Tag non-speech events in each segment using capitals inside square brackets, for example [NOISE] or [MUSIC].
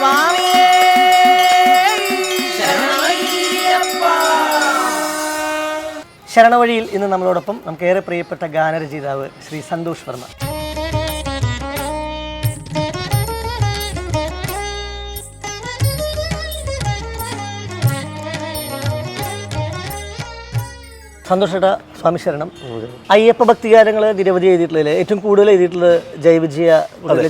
സ്വാമിയേ. ശരണവഴിയിൽ ഇന്ന് നമ്മളോടൊപ്പം നമുക്ക് ഏറെ പ്രിയപ്പെട്ട ഗാനരചയിതാവ് ശ്രീ സന്തോഷ് വർമ്മ. സന്തോഷേട്ട സ്വാമി ശരണം. അയ്യപ്പ ഭക്തികാരങ്ങൾ നിരവധി എഴുതിയിട്ടുള്ളതിൽ ഏറ്റവും കൂടുതൽ എഴുതിയിട്ടുള്ളത് ജയവിജയ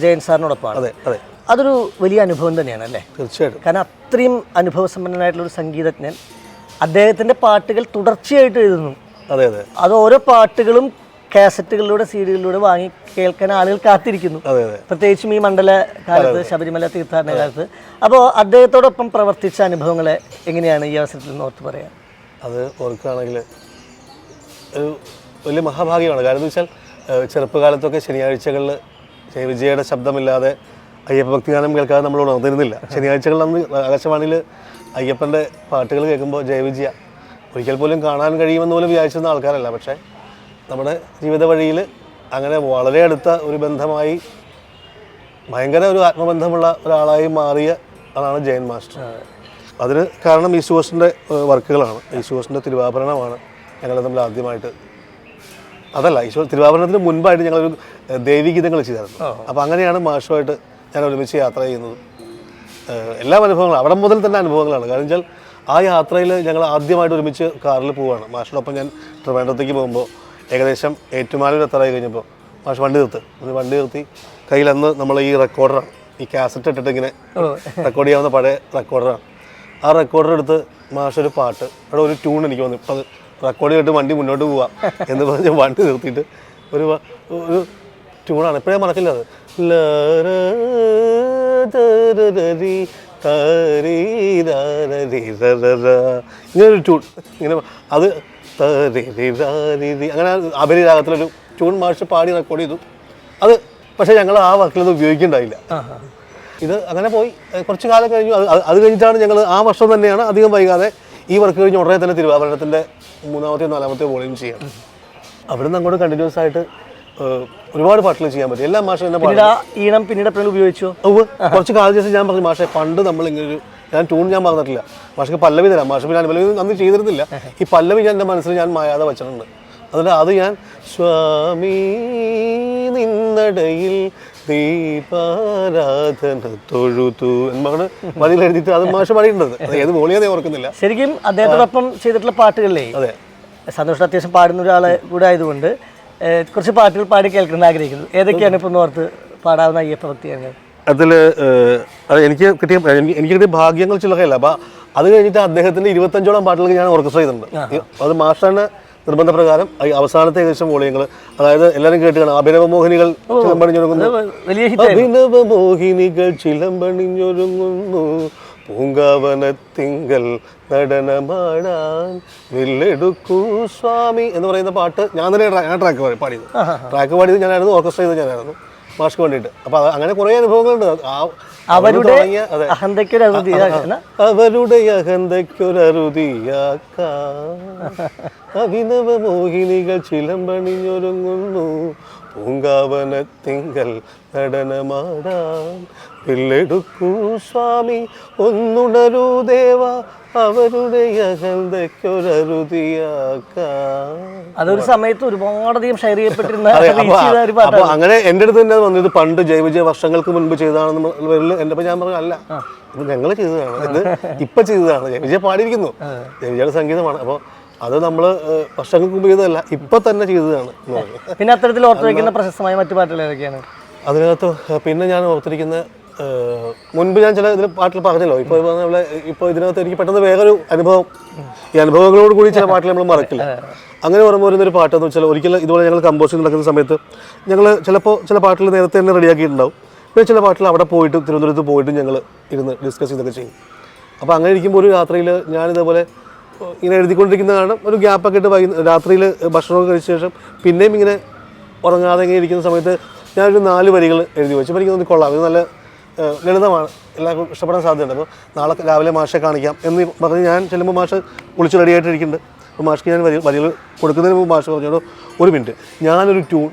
ജയൻ സാറിനോടൊപ്പമാണ്. അതെ അതെ. അതൊരു വലിയ അനുഭവം തന്നെയാണ് അല്ലേ? തീർച്ചയായിട്ടും. കാരണം അത്രയും അനുഭവസമ്പന്നനായിട്ടുള്ള ഒരു സംഗീതജ്ഞൻ അദ്ദേഹത്തിന്റെ പാട്ടുകൾ തുടർച്ചയായിട്ട് എഴുതുന്നു. അതെ അതെ. അത് ഓരോ പാട്ടുകളും കാസറ്റുകളിലൂടെ സീഡികളിലൂടെ വാങ്ങി കേൾക്കാൻ ആളുകൾ കാത്തിരിക്കുന്നു. അതെ അതെ. പ്രത്യേകിച്ചും ഈ മണ്ഡല കാലത്ത് ശബരിമല തീർത്ഥാടന കാലത്ത്. അപ്പോൾ അദ്ദേഹത്തോടൊപ്പം പ്രവർത്തിച്ച അനുഭവങ്ങളെ എങ്ങനെയാണ് ഈ അവസരത്തിൽ നിന്ന് ഓർത്ത് പറയാം അത് ഓർക്കുകയാണെങ്കിൽ ഒരു വലിയ മഹാഭാഗ്യമാണ്. കാരണം എന്ന് വെച്ചാൽ ചെറുപ്പകാലത്തൊക്കെ ശനിയാഴ്ചകളിൽ വിജയയുടെ ശബ്ദമില്ലാതെ അയ്യപ്പ ഭക്തിഗാനം കേൾക്കാതെ നമ്മൾ ഉണർന്നിരുന്നില്ല. ശനിയാഴ്ചകളിൽ അന്ന് ആകാശവാണിയിൽ അയ്യപ്പന്റെ പാട്ടുകൾ കേൾക്കുമ്പോൾ ജയവിജയ ഒരിക്കൽ പോലും കാണാൻ കഴിയുമെന്ന് പോലും വിചാരിച്ചിരുന്ന ആൾക്കാരല്ല. പക്ഷേ നമ്മുടെ ജീവിത വഴിയിൽ അങ്ങനെ വളരെ അടുത്ത ഒരു ബന്ധമായി ഭയങ്കര ഒരു ആത്മബന്ധമുള്ള ഒരാളായി മാറിയ ആളാണ് ജയൻ മാസ്റ്റർ. അതിന് കാരണം ഈശുവസിന്റെ വർക്കുകളാണ്. ഈശുവസിന്റെ തിരുവാഭരണമാണ് ഞങ്ങൾ തമ്മിൽ ആദ്യമായിട്ട്. അതല്ല ഈശോ തിരുവാഭരണത്തിന് മുൻപായിട്ട് ഞങ്ങളൊരു ദേവീഗീതങ്ങൾ ചെയ്തായിരുന്നു അപ്പോൾ അങ്ങനെയാണ് മാഷുമായിട്ട് ഞാൻ ഒരുമിച്ച് യാത്ര ചെയ്യുന്നത്. എല്ലാ അനുഭവങ്ങളും അവിടെ മുതൽ തന്നെ അനുഭവങ്ങളാണ്. കാരണം വെച്ചാൽ ആ യാത്രയിൽ ഞങ്ങൾ ആദ്യമായിട്ട് ഒരുമിച്ച് കാറിൽ പോവുകയാണ്. മാഷിനൊപ്പം ഞാൻ ട്രിവാൻഡ്രത്തേക്ക് പോകുമ്പോൾ ഏകദേശം ഏറ്റുമാനൂർ എത്താറായി കഴിഞ്ഞപ്പോൾ മാഷ് വണ്ടി നിർത്ത്. വണ്ടി നിർത്തി കയ്യിൽ അന്ന് നമ്മൾ ഈ റെക്കോർഡറാണ്. ഈ കാസറ്റ് ഇട്ടിട്ട് ഇങ്ങനെ റെക്കോർഡ് ചെയ്യാവുന്ന പഴയ റെക്കോർഡറാണ്. ആ റെക്കോർഡർ എടുത്ത് മാഷ് ഒരു പാട്ട് അവിടെ ഒരു ട്യൂൺ എനിക്ക് വന്നു. ഇപ്പം അത് റെക്കോർഡ് ചെയ്തിട്ട് വണ്ടി മുന്നോട്ട് പോവാം എന്ന് പറഞ്ഞ് വണ്ടി നിർത്തിയിട്ട് ഒരു ഒരു ട്യൂണാണ് ഇപ്പോഴേ മറക്കില്ല അത്. ലാ ര ദ ര ര രി ത രി ര ര രി ര ര ര. ഇങ്ങനെ ഒരു ട്യൂൺ ഇങ്ങനെ അത്. അങ്ങനെ അപരി രാഗത്തിലൊരു ട്യൂൺ മാഷ് പാടി റെക്കോർഡ് ചെയ്തു. അത് പക്ഷേ ഞങ്ങൾ ആ വർക്കിൽ വർക്കിലത് ഉപയോഗിക്കണ്ടായില്ല ഇത് അങ്ങനെ പോയി. കുറച്ച് കാലം കഴിഞ്ഞു. അത് അത് അത് കഴിഞ്ഞിട്ടാണ് ഞങ്ങൾ ആ വർഷം തന്നെയാണ് അധികം വൈകാതെ ഈ വർക്ക് കഴിഞ്ഞ് ഉടനെ തന്നെ തിരുവാഭരണത്തിന്റെ മൂന്നാമത്തെയോ നാലാമത്തെയോ വോളിയം ചെയ്യാം അവിടുന്ന് അങ്ങോട്ട് കണ്ടിന്യൂസ് ആയിട്ട് ഒരുപാട് പാട്ടുകൾ ചെയ്യാൻ പറ്റും. എല്ലാ മാഷും എന്നെ പാടും പിന്നീട് ആ ഈണം പിന്നീട് എപ്പോഴും ഉപയോഗിച്ചോ? കുറച്ച് കാലം ശേഷം ഞാൻ പറഞ്ഞു മാഷെ പണ്ട് നമ്മൾ ഇങ്ങനെ ഒരു ഞാൻ ട്യൂൺ ഞാൻ പറഞ്ഞിട്ടില്ല മാഷക്ക് പല്ലവി തരാം. മാഷ് പിന്നെ പല്ലവി അന്ന് ചെയ്തിരുന്നില്ല. ഈ പല്ലവി ഞാൻ എന്റെ മനസ്സിൽ ഞാൻ മായാതെ വെച്ചിട്ടുണ്ട്. അതുകൊണ്ട് അത് ഞാൻ സ്വാമി നിന്നടയിൽ ദീപാരാധന തൊഴുതു എന്നാണ് വഴിയിൽ എഴുതിയിട്ട് അത് മാഷ് പാടിയിട്ടുണ്ട്. ഏത് മോളിയാതെ ഓർക്കുന്നില്ല. ശരിക്കും അദ്ദേഹത്തോടൊപ്പം ചെയ്തിട്ടുള്ള പാട്ടുകളിലേ അതെ. സന്തോഷം അത്യാവശ്യം പാടുന്ന ഒരാളെ കൂടെ ആയതുകൊണ്ട് കുറച്ച് പാട്ടുകൾ പാടി കേൾക്കണം ആഗ്രഹിക്കുന്നു. ഏതൊക്കെയാണ് ഇപ്പം ഓർത്ത് പാടാവുന്ന അയ്യപ്പ ഭക്തിയാണ് അതിൽ എനിക്ക് കിട്ടിയ എനിക്ക് കിട്ടിയ ഭാഗ്യങ്ങൾ ചില്ലറയല്ല അപ്പം അത് കഴിഞ്ഞിട്ട് അദ്ദേഹത്തിന്റെ ഇരുപത്തഞ്ചോളം പാട്ടുകൾ ഞാൻ ഓർക്കസ്ട്ര ചെയ്തിട്ടുണ്ട്. അത് മാഷാണ് നിർബന്ധപ്രകാരം ഈ അവസാനത്തെ ഏകദേശം വോളിയങ്ങൾ അതായത് എല്ലാവരും കേട്ടുകയാണ് അഭിനവ മോഹിനികൾ ചിലമ്പണിഞ്ഞൊരുങ്ങുന്നു. അഭിനവ മോഹിനികൾ ചിലമ്പണിഞ്ഞൊരുങ്ങുന്നു. പൂങ്കാവനത്തിങ്കൽ നടനമാടാൻ വില്ലെടുക്കൂ സ്വാമി എന്ന് പറയുന്ന പാട്ട് ഞാൻ തന്നെ ഞാൻ ട്രാക്ക് പാടി പാടിയത്. ട്രാക്ക് പാടിയത് ഞാനായിരുന്നു ഓർക്കസ്ട്ര ചെയ്തത് ഞാനായിരുന്നു. മാഷ്ക്ക് വേണ്ടിയിട്ട്. അപ്പൊ അങ്ങനെ കുറേ അനുഭവങ്ങളുണ്ട്. അവരുടെ അവരുടെ അഹന്തയ്ക്കൊരറുതിയാക്കാം [LAUGHS] അഭിനവ മോഹിനികൾ ചിലമ്പണിഞ്ഞൊരുങ്ങുന്നു. പൂങ്കാവനത്തിങ്കൽ നടനമാടാൻ പിള്ളെടുക്കൂ സ്വാമി. ഒന്നുണരൂ ദേവ അവരുടെ അതൊരു സമയത്ത് ഒരുപാടധികം ഷെയർ ചെയ്യപ്പെട്ടിരുന്ന അപ്പൊ അങ്ങനെ എന്റെ അടുത്ത് തന്നെ വന്നത് പണ്ട് ജൈവജയ വർഷങ്ങൾക്ക് മുൻപ് ചെയ്തതാണെന്ന് എന്റെ ഞാൻ പറഞ്ഞല്ല ഇത് ഞങ്ങൾ ചെയ്തതാണ്. ഇത് ഇപ്പൊ ചെയ്തതാണ്. ജൈവജയ പാടിയിരിക്കുന്നു. ജൈവജയുടെ സംഗീതമാണ്. അപ്പോൾ അത് നമ്മൾ വർഷങ്ങൾക്ക് മുമ്പ് ചെയ്തതല്ല ഇപ്പൊ തന്നെ ചെയ്തതാണ് പിന്നെ അത്തരത്തിൽ ഓർത്തിരിക്കുന്ന പ്രശസ്തമായ മറ്റു പാട്ടുകൾ ഏതൊക്കെയാണ്? അതിനകത്ത് പിന്നെ ഞാൻ ഓർത്തിരിക്കുന്ന മുൻപ് ഞാൻ ചില ഇതിൽ പാട്ടിൽ പറഞ്ഞല്ലോ. ഇപ്പൊ നമ്മളെ ഇപ്പോൾ ഇതിനകത്ത് എനിക്ക് പെട്ടെന്ന് വേറൊരു അനുഭവം ഈ അനുഭവങ്ങളോട് കൂടി ചില പാട്ടിൽ നമ്മൾ മറക്കില്ല. അങ്ങനെ ഓർമ്മ വരുന്നൊരു പാട്ടെന്ന് വെച്ചാൽ ഒരിക്കലും ഇതുപോലെ ഞങ്ങൾ കമ്പോസിങ് നടക്കുന്ന സമയത്ത് ഞങ്ങൾ ചിലപ്പോൾ ചില പാട്ടിൽ നേരത്തെ തന്നെ റെഡിയാക്കിയിട്ടുണ്ടാവും. പിന്നെ ചില പാട്ടിൽ അവിടെ പോയിട്ട് തിരുവനന്തപുരത്ത് പോയിട്ട് ഞങ്ങൾ ഇരുന്ന് ഡിസ്കസ് ചെയ്തൊക്കെ ചെയ്യും. അപ്പോൾ അങ്ങനെ ഇരിക്കുമ്പോൾ ഒരു രാത്രിയിൽ ഞാനിതേപോലെ ഇങ്ങനെ എഴുതിക്കൊണ്ടിരിക്കുന്ന കാരണം ഒരു ഗ്യാപ്പൊക്കെ ഇട്ട് വൈകുന്ന രാത്രിയിൽ ഭക്ഷണമൊക്കെ കഴിച്ച ശേഷം പിന്നെയും ഇങ്ങനെ ഉറങ്ങാതെ ഇങ്ങനെ ഇരിക്കുന്ന സമയത്ത് ഞാനൊരു നാല് വരികൾ എഴുതി വെച്ചു. അപ്പോൾ എനിക്ക് കൊള്ളാം. ഇത് നല്ല ലളിതമാണ്. എല്ലാവർക്കും ഇഷ്ടപ്പെടാൻ സാധ്യതയുണ്ട്. അപ്പോൾ നാളെ രാവിലെ മാഷെ കാണിക്കാം എന്ന് പറഞ്ഞ് ഞാൻ ചെല്ലുമ്പോൾ മാഷ് കുളിച്ച് റെഡിയായിട്ടിരിക്കുന്നുണ്ട് അപ്പോൾ മാഷ്ക്ക് ഞാൻ വരി വരികൾ കൊടുക്കുന്നതിന് മുമ്പ് മാഷ് പറഞ്ഞോളൂ. ഒരു മിനിറ്റ്. ഞാനൊരു ട്യൂൺ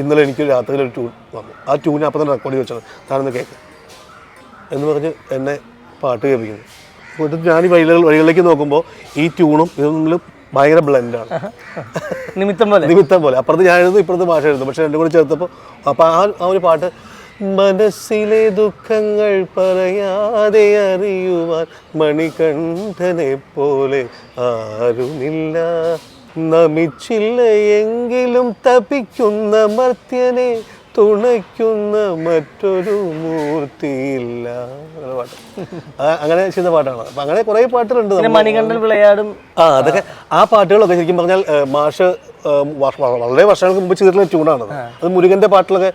ഇന്നലെ എനിക്ക് രാത്രിയിൽ ഒരു ട്യൂൺ വന്നു. ആ ട്യൂൺ അപ്പം തന്നെ റെക്കോർഡ് ചെയ്ത് വെച്ചത് താനൊന്ന് കേൾക്കാം എന്ന് പറഞ്ഞ് എന്നെ പാട്ട് കേൾപ്പിക്കുന്നു. എന്നിട്ട് ഞാൻ ഈ വഴികൾ വഴികളിലേക്ക് നോക്കുമ്പോൾ ഈ ട്യൂണും ഇതും തമ്മിൽ ഭയങ്കര ബ്ലെൻഡാണ് നിമിത്തം പോലെ. നിമിത്തം പോലെ. അപ്പുറത്ത് ഞാൻ എഴുതുന്നു ഇപ്പുറത്ത് ഭാഷ എഴുതുന്നു പക്ഷെ രണ്ടും കൂടി ചേർത്തപ്പോൾ അപ്പോൾ ആ ആ ഒരു പാട്ട് മനസ്സിലെ ദുഃഖങ്ങൾ പറയാതെ അറിയുവാൻ മണികണ്ഠനെ പോലെ ആരുമില്ല. നമിച്ചില്ല എങ്കിലും തപിക്കുന്ന മർത്യനെ തുണയ്ക്കുന്ന മറ്റൊരു മൂർത്തിയില്ല. പാട്ട്. അങ്ങനെ ചെയ്ത പാട്ടാണ്. അപ്പം അങ്ങനെ കുറേ പാട്ടുകളുണ്ട് മണികണ്ഠൻ വിളയാടും. ആ അതൊക്കെ ആ പാട്ടുകളൊക്കെ ശരിക്കും പറഞ്ഞാൽ മാഷ് വളരെ വർഷങ്ങൾക്ക് മുമ്പ് ചെയ്തിട്ടുള്ള ട്യൂണാണ് അത്. മുരുകന്റെ പാട്ടിലൊക്കെ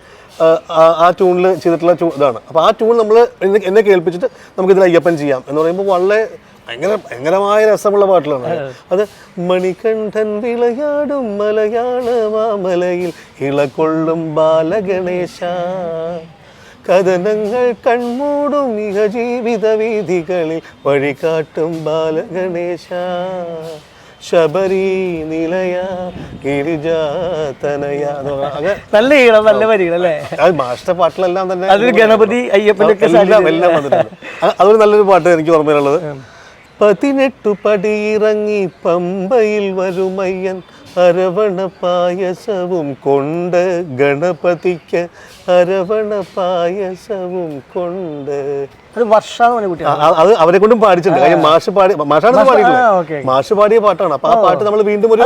ആ- ട്യൂണിൽ ചെയ്തിട്ടുള്ള ഇതാണ്. അപ്പോൾ ആ ട്യൂൺ നമ്മൾ എന്നെ എന്നെ കേൾപ്പിച്ചിട്ട് നമുക്ക് ഇതിൽ അയ്യപ്പൻ ചെയ്യാം എന്ന് പറയുമ്പോൾ വളരെ ഭയങ്കര ഭയങ്കരമായ രസമുള്ള പാട്ടുകളാണ് അത്. മണികണ്ഠൻ വിളയാടും മലയാള മാമലയിൽ ഇളകൊള്ളും ബാലഗണേശ. കഥനങ്ങൾ കൺമൂടും ഇഹ ജീവിത വീഥികളിൽ വഴികാട്ടും ബാലഗണേശ. ശബരി നിലയ ഗിരിജാതനയ നല്ല ഈണം നല്ല വരികളല്ലേ അത് മാസ്റ്റർ പാട്ടിലെല്ലാം തന്നെ അതിൽ ഗണപതി അയ്യപ്പനൊക്കെ എല്ലാം വന്നിട്ടുണ്ട്. അതൊരു നല്ലൊരു പാട്ട് എനിക്ക് ഓർമ്മയിലുള്ളത്. പതിനെട്ടു പടിയിറങ്ങി പമ്പയിൽ വരുമയ്യൻ അരവണ പായസവും കൊണ്ട് ഗണപതിക്ക് അരവണ പായസവും കൊണ്ട്. അത് ആ, അത് അവരെ കൊണ്ടും പാടിച്ചിട്ടുണ്ട്. കാര്യം മാഷ് പാടി മാഷാണ് പാടിയിട്ടുള്ളത്. മാഷ് പാടിയ പാട്ടാണ്. അപ്പൊ ആ പാട്ട് നമ്മൾ വീണ്ടും ഒരു?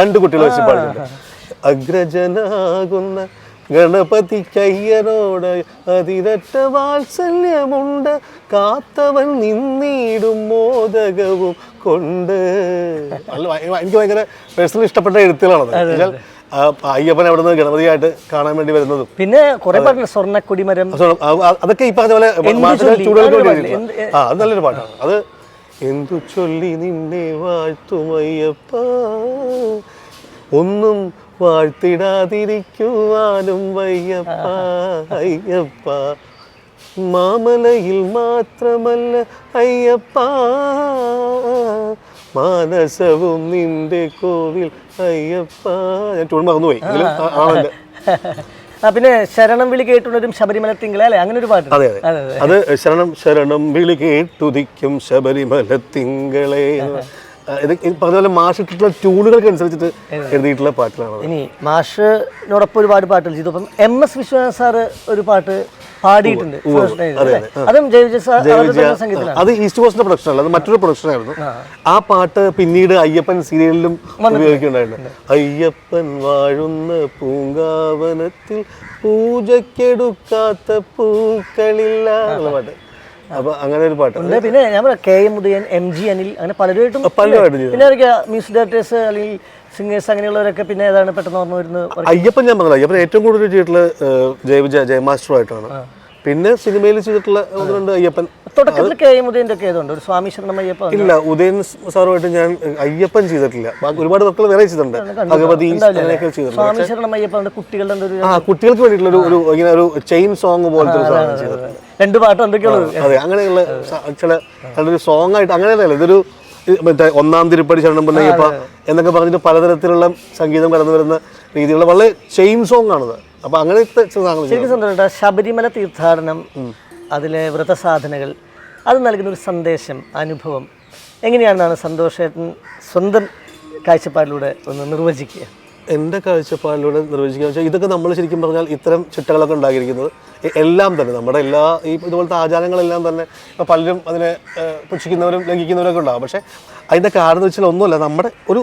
രണ്ട് കുട്ടികൾ വെച്ച് പാടിയിട്ടുണ്ട്. അഗ്രജനാകുന്ന ഗണപതി ചയ്യനോട് അതിരട്ട വാത്സല്യമുണ്ട്. കാത്തവൻ നിന്നിടും മോദകവും കൊണ്ട്. എനിക്ക് ഭയങ്കര പേഴ്സണലി ഇഷ്ടപ്പെട്ട എഴുത്തുകളാണത്. ആ, അയ്യപ്പൻ അവിടെ നിന്ന് ഗണപതിയായിട്ട് കാണാൻ വേണ്ടി വരുന്നതും. പിന്നെ കുറെ പാട്ടുണ്ട് സ്വർണക്കൊടി മരം സോ, ആ, ആ, അതൊക്കെ ഈ പറഞ്ഞ പോലെ ആ അത് നല്ലൊരു പാട്ടാണ്. അത് എന്തു ചൊല്ലി നിന്നെ വാഴ്ത്തുമയ്യപ്പ ഒന്നും വാഴ്ത്തിടാതിരിക്കുവാനും വയ്യപ്പ അയ്യപ്പ. മാമലയിൽ മാത്രമല്ല അയ്യപ്പ. മാനസവും നിന്റെ കോവിൽ അയ്യപ്പ. ഞാൻ ട്യൂൺ മറന്നുപോയി. പിന്നെ ശരണം വിളി കേട്ടുണരും ശബരിമല തിങ്കളെ അല്ലെ? അങ്ങനെ ഒരു പാട്ട് അതെ അതെ. അത് ശരണം ശരണം വിളി കേട്ടുദിക്കും ശബരിമല തിങ്കളെ ഇത് പറഞ്ഞ പോലെ മാഷിട്ടിട്ടുള്ള ട്യൂണുകൾക്ക് അനുസരിച്ചിട്ട് എഴുതിയിട്ടുള്ള പാട്ടുകളാണ് ഇനി മാഷിനോടൊപ്പം ഒരുപാട് പാട്ടുകൾ ചെയ്തു അപ്പം എം എസ് വിശ്വനാഥ് സാറ് ഒരു പാട്ട് പാടിയിട്ടുണ്ട്? അതും അത്. ഈസ്റ്റ് കോസ്റ്റിന്റെ പ്രൊഡക്ഷൻ അല്ല അത് മറ്റൊരു പ്രൊഡക്ഷൻ ആയിരുന്നു. ആ. പാട്ട് പിന്നീട് അയ്യപ്പൻ സീരിയലിലും ഉപയോഗിക്കുന്നുണ്ടായിരുന്നു. അയ്യപ്പൻ വാഴുന്ന പൂങ്കാവനത്തിൽ പൂജക്കെടുക്കാത്ത പൂക്കളില്ല എന്നുള്ള പാട്ട്. അപ്പൊ അങ്ങനെ ഒരു പാട്ട്. പിന്നെ ഞാൻ പറയാം K M Udayan M G Anil അങ്ങനെ പലരുമായിട്ടും പലരുമായിട്ട് പിന്നെ മ്യൂസിക് ഡയറക്ടേഴ്സ് അല്ലെങ്കിൽ സിംഗേഴ്സ് അങ്ങനെയുള്ളവരൊക്കെ പിന്നെ ഏതാണ് പെട്ടെന്ന് ഓർമ്മ വരുന്നത്? അയ്യപ്പൻ ഞാൻ പറഞ്ഞത് അയ്യപ്പൻ ഏറ്റവും കൂടുതൽ ചെയ്തിട്ടുള്ള ജയവിജയ ജയമാസ്റ്ററുമായിട്ടാണ്. പിന്നെ സിനിമയിൽ ചെയ്തിട്ടുള്ള ഒന്ന് രണ്ട് അയ്യപ്പൻ. തുടക്കത്തിൽ കെ എം ഉദയന്റെ ഒക്കെ ഏതുണ്ട്? ഒരു സ്വാമി ശരണം അയ്യപ്പൻ ഇല്ല ഉദയൻ സാറുമായിട്ട് ഞാൻ അയ്യപ്പൻ ചെയ്തിട്ടില്ല. ഒരുപാട് വർക്കുകൾ വേറെ ചെയ്തിട്ടുണ്ട്. ഭഗവതി അങ്ങനെയൊക്കെ ചെയ്തിട്ടുണ്ട്. സ്വാമി ശരണം അയ്യപ്പ കുട്ടികളുടെ എന്തോ ഒരു ആ കുട്ടികൾക്ക് വേണ്ടിയിട്ടുള്ള ഒരു ഇങ്ങനെ ഒരു ചെയിൻ സോങ് പോലത്തെ ഒരു സാധനം ചെയ്തിട്ടുണ്ട്. രണ്ട് പാട്ടും എന്തൊക്കെയുള്ളത്? അതെ അങ്ങനെയുള്ള ചില നല്ലൊരു സോങ് ആയിട്ട് അങ്ങനെയല്ല ഇതൊരു ഇത് മറ്റേ ഒന്നാം തിരുപ്പടി ശരണം പൊന്നയ്യപ്പ എന്നൊക്കെ പറഞ്ഞിട്ട് പലതരത്തിലുള്ള സംഗീതം കടന്നു വരുന്ന രീതിയിലുള്ള വളരെ ചെയിൻ സോങ് ആണത്. അപ്പൊ അങ്ങനത്തെ ചില സാധനങ്ങൾ ചെയ്തു. ശരിക്കും സന്തോഷം. ശബരിമല തീർത്ഥാടനം അതിലെ വ്രതസാധനകൾ അത് നൽകുന്ന ഒരു സന്ദേശം അനുഭവം എങ്ങനെയാണെന്നാണ് സന്തോഷേട്ടൻ സ്വന്തം കാഴ്ചപ്പാടിലൂടെ ഒന്ന് നിർവചിക്കുക? എന്റെ കാഴ്ചപ്പാടിലൂടെ നിർവചിക്കുക വെച്ചാൽ ഇതൊക്കെ നമ്മൾ ശരിക്കും പറഞ്ഞാൽ ഇത്തരം ചിട്ടകളൊക്കെ ഉണ്ടാക്കിയിരിക്കുന്നത് എല്ലാം തന്നെ. നമ്മുടെ എല്ലാ ഈ ഇതുപോലത്തെ ആചാരങ്ങളെല്ലാം തന്നെ ഇപ്പോൾ പലരും അതിനെ പുച്ഛിക്കുന്നവരും ലംഘിക്കുന്നവരൊക്കെ ഉണ്ടാകും പക്ഷേ അതിന്റെ കാരണം എന്ന് വെച്ചാൽ ഒന്നുമല്ല നമ്മുടെ ഒരു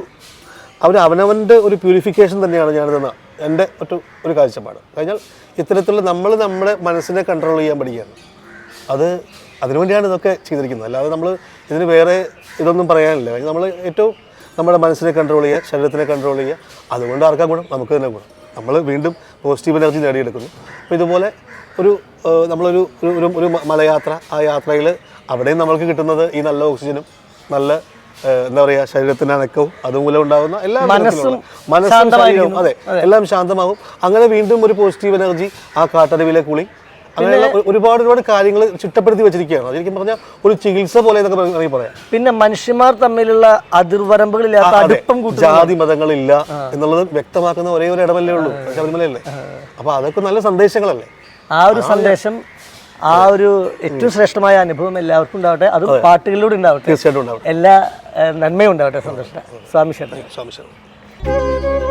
അവർ അവനവന്റെ ഒരു പ്യൂരിഫിക്കേഷൻ തന്നെയാണ് ഞാനിതെന്ന എന്റെ ഒറ്റ ഒരു കാഴ്ചപ്പാട്. കഴിഞ്ഞാൽ ഇത്തരത്തിലുള്ള നമ്മൾ നമ്മുടെ മനസ്സിനെ കൺട്രോൾ ചെയ്യാൻ പഠിക്കുകയാണ്. അത് അതിനുവേണ്ടിയാണ് ഇതൊക്കെ ചെയ്തിരിക്കുന്നത്. അല്ലാതെ നമ്മൾ ഇതിന് വേറെ ഇതൊന്നും പറയാനില്ല. നമ്മൾ ഏറ്റവും നമ്മുടെ മനസ്സിനെ കൺട്രോൾ ചെയ്യുക ശരീരത്തിനെ കൺട്രോൾ ചെയ്യുക. അതുകൊണ്ട് ആർക്കാ ഗുണം? നമുക്ക് തന്നെ ഗുണം. നമ്മൾ വീണ്ടും പോസിറ്റീവ് എനർജി നേടിയെടുക്കുന്നു. അപ്പോൾ ഇതുപോലെ ഒരു നമ്മളൊരു ഒരു ഒരു ഒരു മലയാത്ര ആ യാത്രയിൽ അവിടെയും നമ്മൾക്ക് കിട്ടുന്നത് ഈ നല്ല ഓക്സിജനും നല്ല എന്താ പറയുക ശരീരത്തിന് അനക്കവും അതുമൂലം ഉണ്ടാകുന്ന എല്ലാ മനസ്സും മനസ്സും അതെ എല്ലാം ശാന്തമാകും. അങ്ങനെ വീണ്ടും ഒരു പോസിറ്റീവ് എനർജി ആ കാട്ടരുവിലെ കുളി. അങ്ങനെയുള്ള ഒരുപാട് ഒരുപാട് കാര്യങ്ങൾ ചിട്ടപ്പെടുത്തി വെച്ചിരിക്കുകയാണ്. ശരിക്കും പറഞ്ഞാൽ ഒരു ചികിത്സ പോലെ എന്നൊക്കെ പറയാം. പിന്നെ മനുഷ്യന്മാർ തമ്മിലുള്ള അതിർവരമ്പുകളില്ലാത്ത അടുപ്പം ജാതി മതങ്ങളില്ല എന്നുള്ളത് വ്യക്തമാക്കുന്ന ഒരേ ഒരു ഇടമല്ലേ ഉള്ളൂ. ശബരിമലയല്ലേ അപ്പൊ അതൊക്കെ നല്ല സന്ദേശങ്ങളല്ലേ. ആ ഒരു സന്ദേശം ആ ഒരു ഏറ്റവും ശ്രേഷ്ഠമായ അനുഭവം എല്ലാവർക്കും ഉണ്ടാവട്ടെ. അത് പാട്ടുകളിലൂടെ ഉണ്ടാവട്ടെ. തീർച്ചയായിട്ടും ഉണ്ടാവട്ടെ. എല്ലാ നന്മയും ഉണ്ടാവട്ടെ സന്തോഷം സ്വാമി ക്ഷേത്രം. സ്വാമി ശരണം